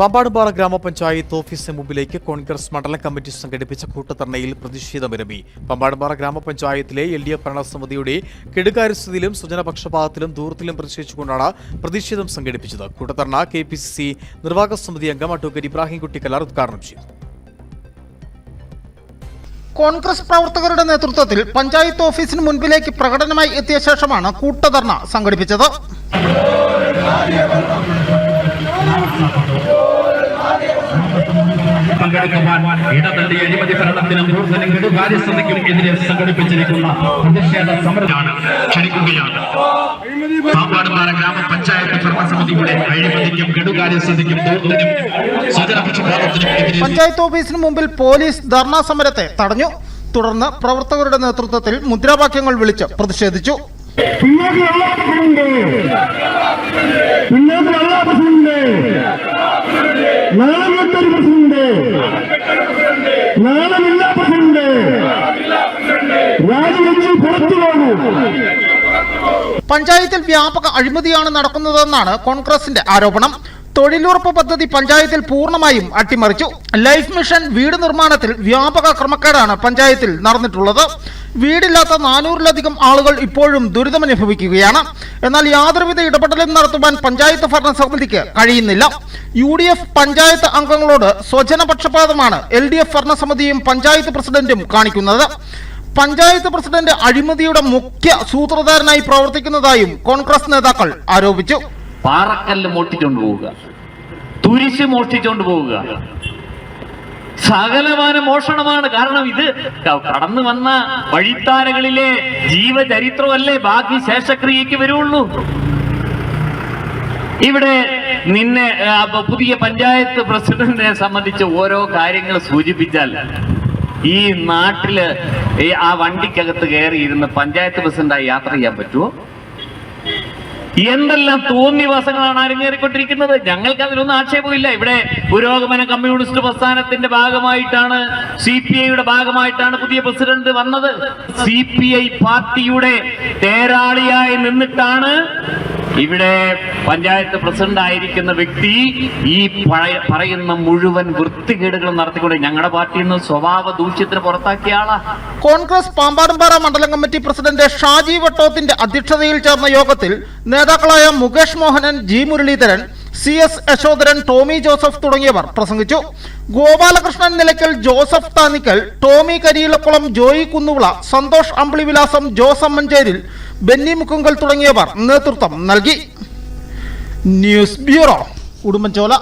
പാമ്പാടുംപാറ ഗ്രാമപഞ്ചായത്ത് ഓഫീസിന് മുമ്പിലേക്ക് കോൺഗ്രസ് മണ്ഡലം കമ്മിറ്റി സംഘടിപ്പിച്ച കൂട്ടധർണയിൽ വിരമി. പമ്പാടുംപാറ ഗ്രാമപഞ്ചായത്തിലെ എൽ ഡി എഫ് ഭരണസമിതിയുടെ കെടുകാര്യസ്ഥിതിയിലും സുജനപക്ഷപാതത്തിലും ദൂരത്തിലും പ്രതിഷേധിച്ചുകൊണ്ടാണ് പ്രതിഷേധം സംഘടിപ്പിച്ചത്. കൂട്ടധർണ കെ പി സി സി നിർവാഹക സമിതി അംഗം അഡ്വക്കേറ്റ് ഇബ്രാഹിം കലാർ ഉദ്ഘാടനം ചെയ്തു കോൺഗ്രസ് പ്രവർത്തകരുടെ നേതൃത്വത്തിൽ പഞ്ചായത്ത് ഓഫീസിന് മുൻപിലേക്ക് പ്രകടനമായി എത്തിയ ശേഷമാണ് കൂട്ടധർണ സംഘടിപ്പിച്ചത്. എതിരെ പ്രതിഷേധ ഗ്രാമപഞ്ചായത്ത് പഞ്ചായത്ത് ഓഫീസിന് മുമ്പിൽ പോലീസ് ധർണാ സമരത്തെ തടഞ്ഞു. തുടർന്ന് പ്രവർത്തകരുടെ നേതൃത്വത്തിൽ മുദ്രാവാക്യങ്ങൾ വിളിച്ച് പ്രതിഷേധിച്ചു. പഞ്ചായത്തിൽ വ്യാപക അഴിമതിയാണ് നടക്കുന്നതെന്നാണ് കോൺഗ്രസിന്റെ ആരോപണം. തൊഴിലുറപ്പ് പദ്ധതി പഞ്ചായത്തിൽ പൂർണമായും അട്ടിമറിച്ചു. ലൈഫ് മിഷൻ വീട് നിർമ്മാണത്തിൽ വ്യാപക ക്രമക്കേടാണ് പഞ്ചായത്തിൽ നടന്നിട്ടുള്ളത്. വീടില്ലാത്ത നാനൂറിലധികം ആളുകൾ ഇപ്പോഴും ദുരിതമനുഭവിക്കുകയാണ്. എന്നാൽ യാതൊരുവിധ ഇടപെടലും നടത്തുവാൻ പഞ്ചായത്ത് ഭരണസമിതിക്ക് കഴിയുന്നില്ല. യു ഡി എഫ് പഞ്ചായത്ത് അംഗങ്ങളോട് സ്വജനപക്ഷപാതമാണ് എൽ ഡി എഫ് ഭരണസമിതിയും പഞ്ചായത്ത് പ്രസിഡന്റും കാണിക്കുന്നത്. പഞ്ചായത്ത് പ്രസിഡന്റ് അഴിമതിയുടെ മുഖ്യ സൂത്രധാരനായി പ്രവർത്തിക്കുന്നതായും കോൺഗ്രസ് നേതാക്കൾ ആരോപിച്ചു. പാറക്കല്ല് മോഷ്ടിച്ചോണ്ട് പോവുക. തുരിശ് മോഷ്ടിച്ചോണ്ട് പോവുക. സകലമാന മോഷണമാണ് കാരണം ഇത് കടന്നു വന്ന വഴിത്താരകളിലെ ജീവചരിത്രമല്ലേ? ബാക്കി ശേഷക്രിയക്ക് വരുള്ളൂ ഇവിടെ നിന്നെ പുതിയ പഞ്ചായത്ത് പ്രസിഡന്റിനെ സംബന്ധിച്ച് ഓരോ കാര്യങ്ങൾ സൂചിപ്പിച്ചാൽ ഈ നാട്ടിൽ ഈ ആ വണ്ടിക്കകത്ത് കയറി ഇരുന്ന് പഞ്ചായത്ത് പ്രസിഡന്റായി യാത്ര ചെയ്യാൻ പറ്റുമോ എന്തെല്ലാം തോന്നിവാസങ്ങളാണ് അരങ്ങേറിക്കൊണ്ടിരിക്കുന്നത്? ഞങ്ങൾക്ക് അതിനൊന്നും ആക്ഷേപമില്ല. ഇവിടെ പുരോഗമന കമ്മ്യൂണിസ്റ്റ് പ്രസ്ഥാനത്തിന്റെ ഭാഗമായിട്ടാണ് സി പി ഐയുടെ ഭാഗമായിട്ടാണ് പുതിയ പ്രസിഡന്റ് വന്നത്. സി പി ഐ പാർട്ടിയുടെ തേരാളിയായി നിന്നിട്ടാണ് ഇവിടെ പഞ്ചായത്ത് പ്രസിഡന്റ് ആയിരിക്കുന്ന വ്യക്തി ഈ പറയുന്ന മുഴുവൻ വൃത്തികേടുകളും നടത്തിക്കൊണ്ട് ഞങ്ങളുടെ പാർട്ടിയിൽ നിന്ന് സ്വഭാവ ദൂഷ്യത്തിന് പുറത്താക്കിയ ആളാ. കോൺഗ്രസ് പാമ്പാടുംപാറ മണ്ഡലം കമ്മിറ്റി പ്രസിഡന്റ് ഷാജി വട്ടോത്തിന്റെ അധ്യക്ഷതയിൽ ചേർന്ന യോഗത്തിൽ നേതാക്കളായ Mukesh Mohanan G Muraleedharan C S Yashodharan Tomy Joseph തുടങ്ങിയവർ പ്രസംഗിച്ചു. Gopalakrishnan Nilakkal Joseph Thanikkal Tomy Kariyilakkulam Joy Kunnuvila Santhosh Ambili Vilasam Jose Ammancheril Benny Mukkunkal തുടങ്ങിയവർ നേതൃത്വം നൽകി. News bureau Udumbanchola.